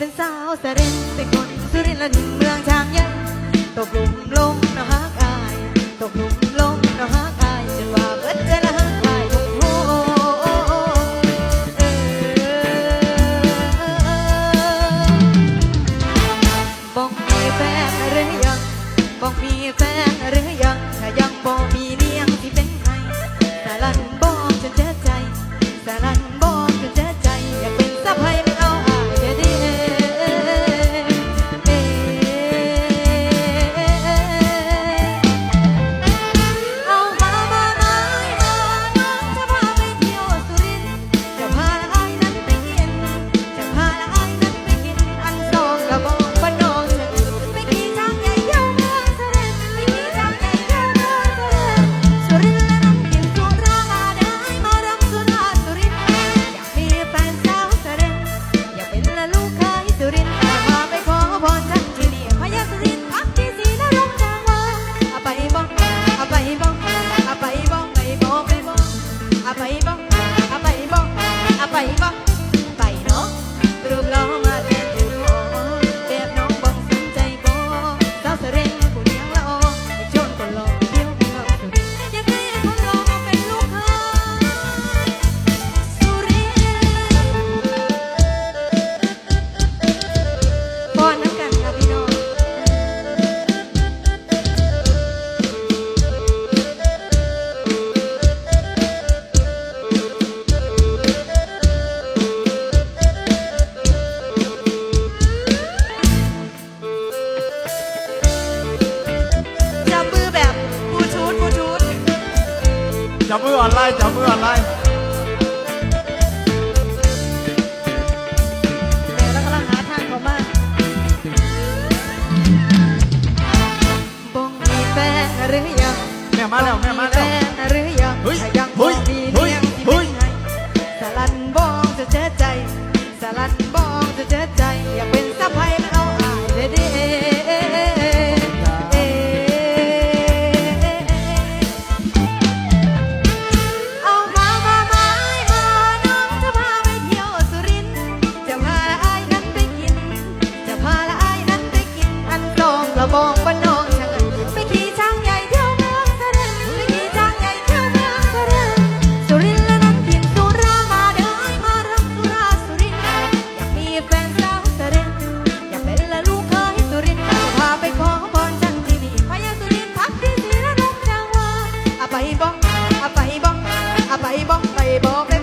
เป็นสาวสะเรนเป็นคนสุรินทร์ละหนึ่งเมืองทางยันตกหลุมลงนะฮักอายตกหลุมลงนะฮักอายจนว่าเบิดใจละฮักอายโอ้โหเออบอกมีแฟนหรือยังบอกมีแฟนหรือยังถ้ายังบอกมี จับมืออ่อนไล่จับมืออ่อนไล่แล้วกลังหาทางเขามาบ่งมีแฟนหรือยัง แม่มาแล้วแม่มาแล้ว ไปบ้องอาไปบ้องอาไปบ้องไปบ้อง